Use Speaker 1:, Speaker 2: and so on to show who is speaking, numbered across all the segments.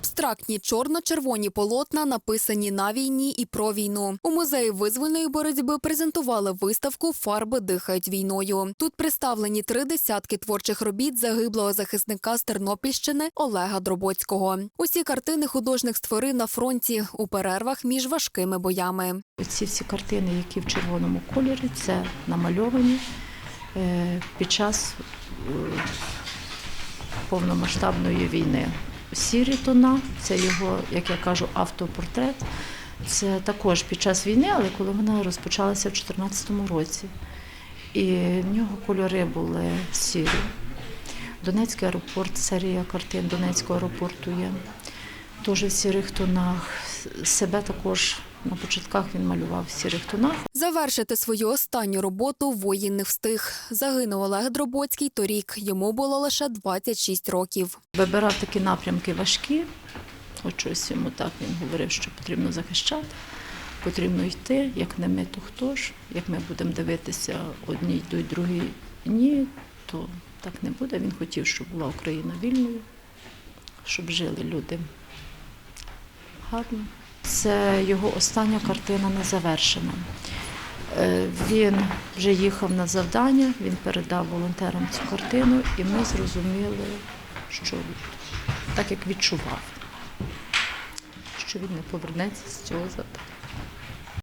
Speaker 1: Абстрактні чорно-червоні полотна написані на війні і про війну. У музеї визвольної боротьби презентували виставку Фарби дихають війною. Тут представлені три десятки творчих робіт загиблого захисника з Тернопільщини Олега Дробоцького. Усі картини художник створив на фронті у перервах між важкими боями.
Speaker 2: Ці всі картини, які в червоному кольорі, це намальовані е, під час е, повномасштабної війни. Сірі тона це його, як я кажу, автопортрет. Це також під час війни, але коли вона розпочалася в 2014 році. І в нього кольори були сірі. Донецький аеропорт, серія картин Донецького аеропорту є. Теж в сірих тонах. Себе також на початках він малював в сірих тонах.
Speaker 1: Завершити свою останню роботу воїн не встиг. Загинув Олег Дробоцький торік. Йому було лише 26 років.
Speaker 2: Вибирав такі напрямки важкі. От щось йому так він говорив, що потрібно захищати, потрібно йти, як не ми, то хто ж. Як ми будемо дивитися, одні йдуть, другі ні, то так не буде. Він хотів, щоб була Україна вільною, щоб жили люди гарно. Це його остання картина незавершена. Е, Він вже їхав на завдання, він передав волонтерам цю картину, і ми зрозуміли, що так як відчував, що він не повернеться з цього завдання.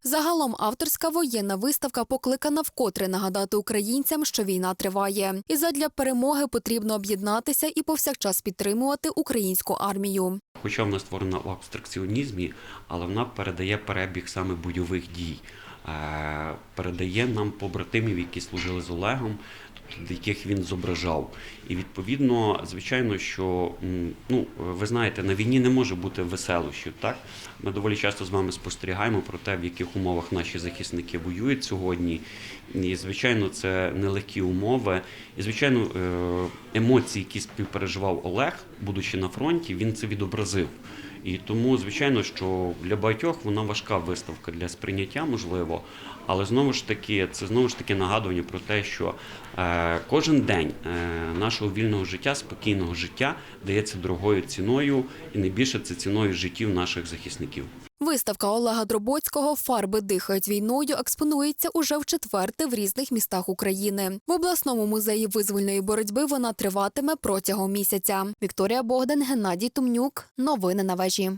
Speaker 1: Загалом авторська воєнна виставка покликана вкотре нагадати українцям, що війна триває, і задля перемоги потрібно об'єднатися і повсякчас підтримувати українську армію.
Speaker 3: Хоча вона створена в абстракціонізмі, але вона передає перебіг саме бойових дій, Е, передає нам побратимів, які служили з Олегом, яких він зображав. І відповідно, звичайно, що ну ви знаєте, на війні не може бути веселощів. Так ми доволі часто з вами спостерігаємо про те, в яких умовах наші захисники воюють сьогодні. І звичайно, це нелегкі умови. І звичайно, е, емоції, які співпереживав Олег, будучи на фронті, він це відобразив. І тому, звичайно, що для багатьох вона важка виставка для сприйняття, можливо, але знову ж таки, це знову ж таки нагадування про те, що е, кожен день е, нашого вільного життя, спокійного життя дається дорогою ціною, і найбільше це ціною життів наших захисників.
Speaker 1: Виставка Олега Дробоцького Фарби дихають війною експонується уже в четверте в різних містах України. В обласному музеї визвольної боротьби вона триватиме протягом місяця. Вікторія Богдан, Геннадій Тумнюк. Новини на вежі.